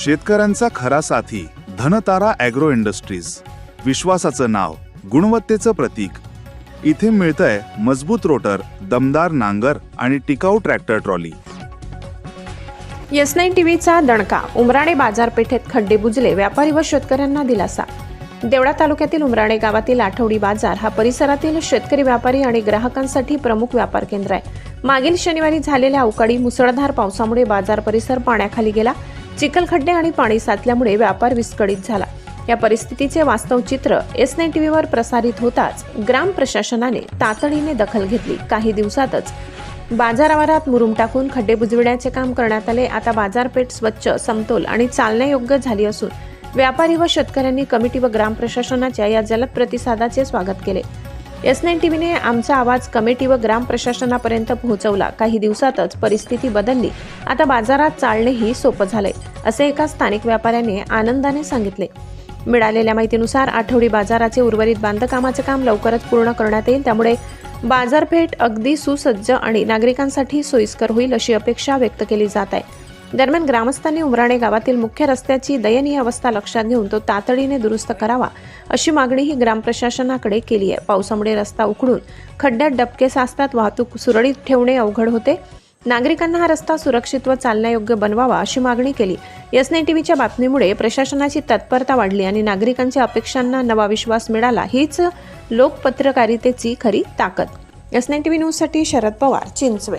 शेतकऱ्यांचा खरा साथी धनतारा ॲग्रो इंडस्ट्रीज. विश्वासाचं नाव गुणवत्तेचं प्रतीक. इथे मिळतंय मजबूत रोटर दमदार नांगर आणि टिकाऊ ट्रॅक्टर ट्रॉली. यस नाईन टीव्हीचा दणका उमराणे बाजारपेठेत खड्डे बुजले व्यापारी व शेतकऱ्यांना दिलासा. देवळा तालुक्यातील उमराणे गावातील आठवडी बाजार हा परिसरातील शेतकरी व्यापारी आणि ग्राहकांसाठी प्रमुख व्यापार केंद्र आहे. मागील शनिवारी झालेल्या अवकाळी मुसळधार पावसामुळे बाजार परिसर पाण्याखाली गेला. चिखलखड्डे आणि पाणी साचल्यामुळे व्यापार विस्कळीत झाला. या परिस्थितीचे वास्तव चित्र एस नाईन टीव्हीवर प्रसारित होताच ग्राम प्रशासनाने तातडीने दखल घेतली. काही दिवसातच बाजारावरात मुरुम टाकून खड्डे बुजविण्याचे काम करण्यात आले. आता बाजारपेठ स्वच्छ समतोल आणि चालण्यायोग्य झाली असून व्यापारी व शेतकऱ्यांनी कमिटी व ग्राम प्रशासनाच्या या जलद प्रतिसादाचे स्वागत केले. एस नाईन टीव्हीने आमचा आवाज कमिटी व ग्राम प्रशासनापर्यंत पोहोचवला. काही दिवसातच परिस्थिती बदलली. आता बाजारात चालणेही सोपं झालंय असे एका स्थानिक व्यापाऱ्याने आनंदाने सांगितले. मिळालेल्या माहितीनुसार आठवडी बाजाराचे उर्वरित बांधकामाचे काम लवकरच पूर्ण करण्यात येईल. त्यामुळे बाजारपेठ अगदी सुसज्ज आणि नागरिकांसाठी सोयीस्कर होईल अशी अपेक्षा व्यक्त केली जात आहे. दरम्यान ग्रामस्थांनी उमराणे गावातील मुख्य रस्त्याची दयनीय अवस्था लक्षात घेऊन तो तातडीने दुरुस्त करावा अशी मागणीही ग्राम प्रशासनाकडे केली आहे. पावसामुळे रस्ता उखडून खड्ड्यात डबके साचतात वाहतूक सुरळीत ठेवणे अवघड होते. नागरिकांना हा रस्ता सुरक्षित व चालण्यायोग्य बनवावा अशी मागणी केली. एस टीव्हीच्या बातमीमुळे प्रशासनाची तत्परता वाढली आणि नागरिकांच्या अपेक्षांना नवा विश्वास मिळाला. हीच लोकपत्रकारितेची खरी ताकद. एस टीव्ही न्यूजसाठी शरद पवार चिंचवे